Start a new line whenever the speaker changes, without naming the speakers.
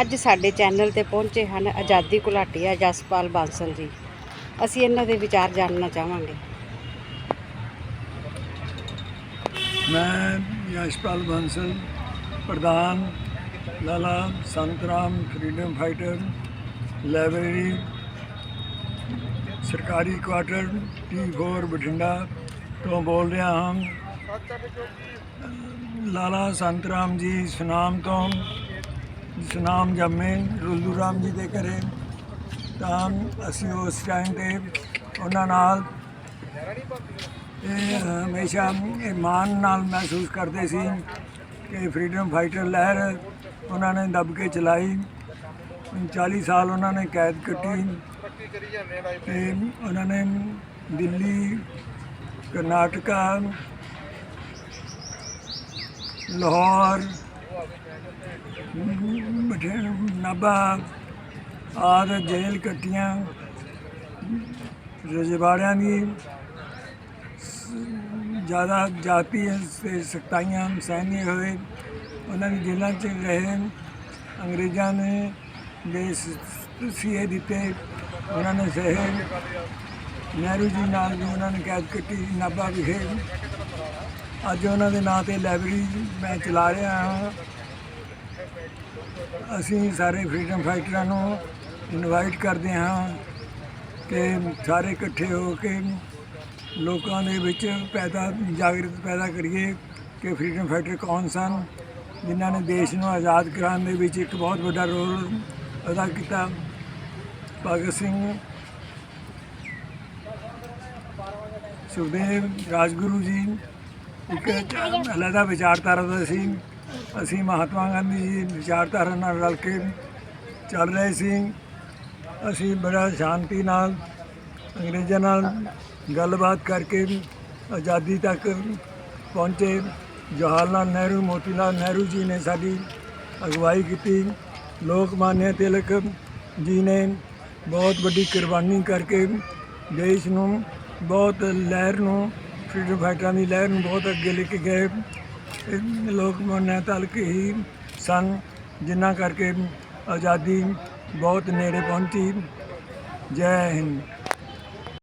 ਅੱਜ ਸਾਡੇ ਚੈਨਲ ਤੇ ਪਹੁੰਚੇ ਹਨ ਆਜ਼ਾਦੀ ਘੁਲਾਟੀਆ ਜਸਪਾਲ ਬਾਂਸਲ ਜੀ। ਅਸੀਂ ਇਹਨਾਂ ਦੇ ਵਿਚਾਰ ਜਾਣਨਾ ਚਾਹਾਂਗੇ।
ਮੈਂ ਯਸ਼ਪਾਲ ਬਾਂਸਲ, ਪ੍ਰਧਾਨ, Lala Santram freedom fighter, library, ਸਰਕਾਰੀ ਕੁਆਟਰ ਟੀ4 ਬਠਿੰਡਾ ਤੋਂ ਬੋਲ ਰਿਹਾ ਹਾਂ। ਲਾਲਾ ਸੰਤਰਾਮ ਜੀ ਸੁਨਾਮ ਤੋਂ ਸੁਨਾਮ ਜੰਮੇ, ਰੁੱਲੂ ਰਾਮ ਜੀ ਦੇ ਘਰੇ। ਤਾਂ ਅਸੀਂ ਉਸ ਟਾਈਮ ਤੇ ਉਹਨਾਂ ਨਾਲ ਇਹ ਹਮੇਸ਼ਾ ਇਹ ਮਾਣ ਨਾਲ ਮਹਿਸੂਸ ਕਰਦੇ ਸੀ ਕਿ ਫਰੀडम ਫਾਈਟਰ ਲਹਿਰ ਉਹਨਾਂ ਨੇ ਦੱਬ ਕੇ ਚਲਾਈ। 40 ਸਾਲ ਉਹਨਾਂ ਨੇ ਕੈਦ ਕੱਟੀ। ਤੇ ਉਹਨਾਂ ਨੇ ਦਿੱਲੀ, ਕਰਨਾਟਕਾ, ਲਾਹੌਰ ਨਾਭਾ ਆਦਿ ਜੇਲ੍ਹ ਕੱਟੀਆਂ। ਰਜਵਾੜਿਆਂ ਦੀ ਜ਼ਿਆਦਾ ਜਾਤੀ ਤੇ ਸਖਤਾਈਆਂ ਸਹਿਨੇ ਹੋਏ। ਉਹਨਾਂ ਦੀ ਜੇਲ੍ਹਾਂ 'ਚ ਰਹੇ। ਅੰਗਰੇਜ਼ਾਂ ਨੇ ਦੇ ਸੀਏ ਦਿੱਤੇ। ਉਹਨਾਂ ਨੇ ਸਹੇ ਨਹਿਰੂ ਜੀ ਨਾਲ ਵੀ ਉਹਨਾਂ ਨੇ ਕੈਦ ਕੱਟੀ ਨਾਭਾ ਵਿਖੇ। ਅੱਜ ਉਹਨਾਂ ਦੇ ਨਾਂ ਤੇ ਲਾਇਬ੍ਰੇਰੀ ਮੈਂ ਚਲਾ ਰਿਹਾ ਹਾਂ। ਅਸੀਂ ਸਾਰੇ ਫਰੀडम ਫਾਈਟਰਾਂ ਨੂੰ ਇਨਵਾਈਟ ਕਰਦੇ ਹਾਂ ਕਿ ਸਾਰੇ ਇਕੱਠੇ ਹੋ ਕੇ ਲੋਕਾਂ ਦੇ ਵਿੱਚ ਪੈਦਾ, ਜਾਗਰਤ ਪੈਦਾ ਕਰੀਏ ਕਿ ਫਰੀडम ਫਾਈਟਰ ਕੌਣ ਸਨ, ਜਿਨ੍ਹਾਂ ਨੇ ਦੇਸ਼ ਨੂੰ ਆਜ਼ਾਦ ਕਰਾਉਣ ਦੇ ਵਿੱਚ ਇੱਕ ਬਹੁਤ ਵੱਡਾ ਰੋਲ ਅਦਾ ਕੀਤਾ। ਭਗਤ ਸਿੰਘ, ਸੁਖਦੇਵ, ਰਾਜਗੁਰੂ ਜੀ, ਇੱਕ ਅਲੱਗਾ ਵਿਚਾਰਧਾਰਾ ਦਾ ਸੀ। ਅਸੀਂ ਮਹਾਤਮਾ ਗਾਂਧੀ ਜੀ ਦੀ ਵਿਚਾਰਧਾਰਾ ਨਾਲ ਰਲ ਕੇ ਚੱਲ ਰਹੇ ਸੀ। ਅਸੀਂ ਬੜਾ ਸ਼ਾਂਤੀ ਨਾਲ, ਅੰਗਰੇਜ਼ਾਂ ਨਾਲ ਗੱਲਬਾਤ ਕਰਕੇ ਆਜ਼ਾਦੀ ਤੱਕ ਪਹੁੰਚੇ। ਜਵਾਹਰ ਲਾਲ ਨਹਿਰੂ ਮੋਤੀ ਲਾਲ ਨਹਿਰੂ ਜੀ ਨੇ ਸਾਡੀ ਅਗਵਾਈ ਕੀਤੀ। ਲੋਕ ਮਾਨਿਆ ਤਿਲਕ ਜੀ ਨੇ ਬਹੁਤ ਵੱਡੀ ਕੁਰਬਾਨੀ ਕਰਕੇ ਦੇਸ਼ ਨੂੰ, ਬਹੁਤ ਲਹਿਰ ਨੂੰ, ਫਰੀडम ਫਾਈਟਰਾਂ ਦੀ ਲਹਿਰ ਨੂੰ ਬਹੁਤ ਅੱਗੇ ਲੈ ਕੇ ਗਏ। ਲੋਕ ਮਾਨਿਆ ਤਲਕ ਹੀ ਸਨ ਜਿਨ੍ਹਾਂ ਕਰਕੇ ਆਜ਼ਾਦੀ ਬਹੁਤ ਨੇੜੇ ਪਹੁੰਚੀ। ਜੈ ਹਿੰਦ।